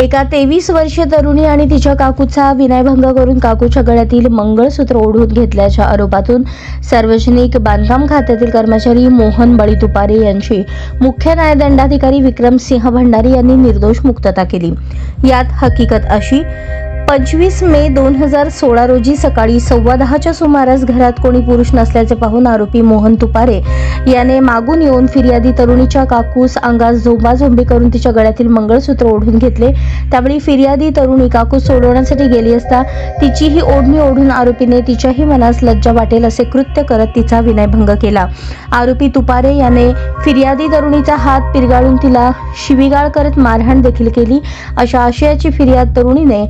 एका तेवीस वर्षीय तरुणी आणि तिच्या काकूचा विनयभंग करून काकूच्या गळ्यातील मंगळसूत्र ओढून घेतल्याच्या आरोपातून सार्वजनिक बांधकाम खात्यातील कर्मचारी मोहन बळी तुपारे यांची मुख्य न्यायदंडाधिकारी विक्रम सिंह भंडारी यांनी निर्दोष मुक्तता केली. यात हकीकत अशी पंचवीस मे दोन हजार सोळा रोजी सकाळी सव्वा दहाच्या सुमारास घरात कोणी पुरुष नसल्याचे पाहून आरोपी मोहन तुपारे याने मागून येऊन फिर्यादी तरुणीच्या काकूस अंगास झोंबाझोंबी करून तिच्या गळ्यातील मंगळसूत्र ओढून घेतले. त्यावेळी फिर्यादी तरुणी काकूस सोडवण्यासाठी गेली असता तिचीही ओढणी ओढून आरोपीने तिच्याही मनास लज्जा वाटेल असे कृत्य करत तिचा विनयभंग केला. आरोपी तुपारे याने फिर्यादी तरुणीचा हात पिरगाळून तिला शिवीगाळ करत मारहाण देखील केली. अशा आशयाची फिर्याद तरुणीने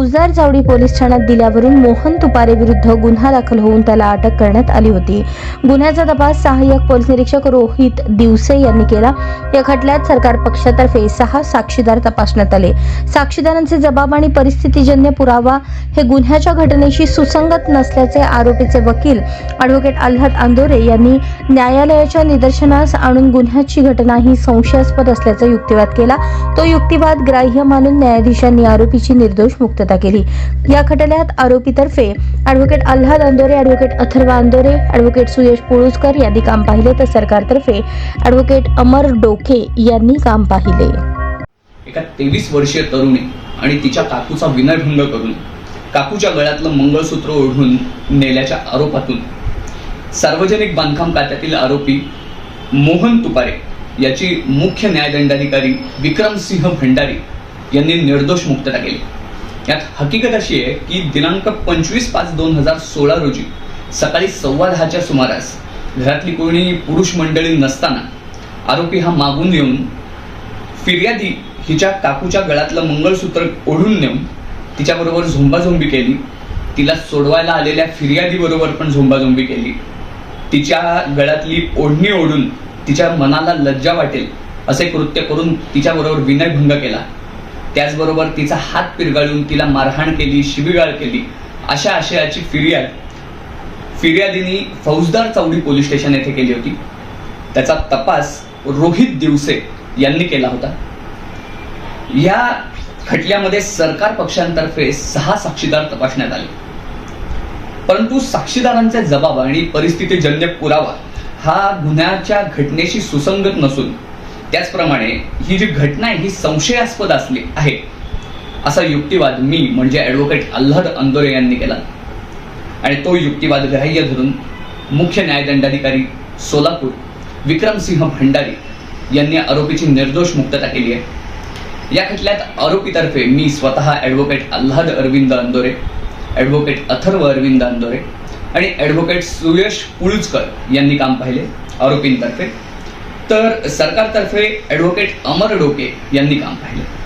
फौजदार जावडी पोलीस ठाण्यात दिल्यावरून मोहन तुपारे विरुद्ध गुन्हा दाखल होऊन त्याला अटक करण्यात आली होती. गुन्ह्याचा तपास सहाय्यक पोलीस निरीक्षक रोहित दिवसे यांनी केला. या खटल्यात सरकार पक्षातर्फे सहा साक्षीदार तपासण्यात आले. साक्षीदारांचे जबाब आणि परिस्थितीजन्य पुरावा हे गुन्ह्याच्या घटनेशी सुसंगत नसल्याचे आरोपीचे वकील अॅडव्होकेट आल्हाद आंदोरे यांनी न्यायालयाच्या निदर्शनास आणून गुन्ह्याची घटना ही संशयास्पद असल्याचा युक्तिवाद केला. तो युक्तिवाद ग्राह्य मानून न्यायाधीशांनी आरोपीची निर्दोष मुक्तता केली. या खटल्यात आरोपीतर्फे advocate Alhad Andore advocate Atharva Andore advocate Suyash Puluskar यांनी काम पाहिले तर सरकारतर्फे ॲडव्होकेट अमर डोके यांनी काम पाहिले. एका तेवीस वर्षीय तरुणी आणि तिच्या काकूचा विनयभंग करून काकूच्या गळ्यातलं मंगळसूत्र ओढून नेल्याच्या आरोपातून सार्वजनिक बांधकाम खात्यातील आरोपी मोहन तुपारे याची मुख्य न्यायदंडाधिकारी विक्रमसिंह भंडारी यांनी निर्दोष मुक्तता केली. यात हकीकत अशी आहे की दिनांक पंचवीस पाच दोन हजार सोळा रोजी सकाळी सव्वा दहाच्या सुमारास घरातली कोणी पुरुष मंडळी नसताना आरोपी हा मागून येऊन फिर्यादी हिच्या काकूच्या गळ्यातलं मंगळसूत्र ओढून नेऊन तिच्याबरोबर झोंबाझोंबी केली. तिला सोडवायला आलेल्या फिर्यादीबरोबर पण झोंबाझोंबी केली. तिच्या गळ्यातली ओढणी ओढून तिच्या मनाला लज्जा वाटेल असे कृत्य करून तिच्याबरोबर विनयभंग केला. त्याचबरोबर तिचा हात पिरगाळून तिला मारहाण केली शिबिगाळ केली अशा आशयाची फिर्याद. फिर्यादीने फौजदार चौडी पोलीस स्टेशन येथे केली होती. त्याचा तपास रोहित दिवसे यांनी केला होता. या खटल्यामध्ये सरकार पक्षांतर्फे सहा साक्षीदार तपासण्यात आले. परंतु साक्षीदारांचे जबाब आणि परिस्थितीजन्य पुरावा हा गुन्ह्याच्या घटनेशी सुसंगत नसून त्याचप्रमाणे ही जी घटना आहे ही संशयास्पद असली आहे. असा युक्तिवाद मी म्हणजे ॲडव्होकेट अल्हाद अंदोरे यांनी केला. आणि तो युक्तिवाद ग्राह्य धरून मुख्य न्यायदंडाधिकारी सोलापूर विक्रमसिंह भंडारी यांनी आरोपीची निर्दोष मुक्तता केली आहे. या खटल्यात आरोपीतर्फे मी स्वतः ॲडव्होकेट अल्हाद अरविंद अंदोरे ॲडव्होकेट अथर्व अरविंद अंदोरे आणि ॲडव्होकेट सुयश पुळुजकर यांनी काम पाहिले आरोपींतर्फे. तर सरकारतर्फे ॲडव्होकेट अमर डोके यांनी काम पाहिलं.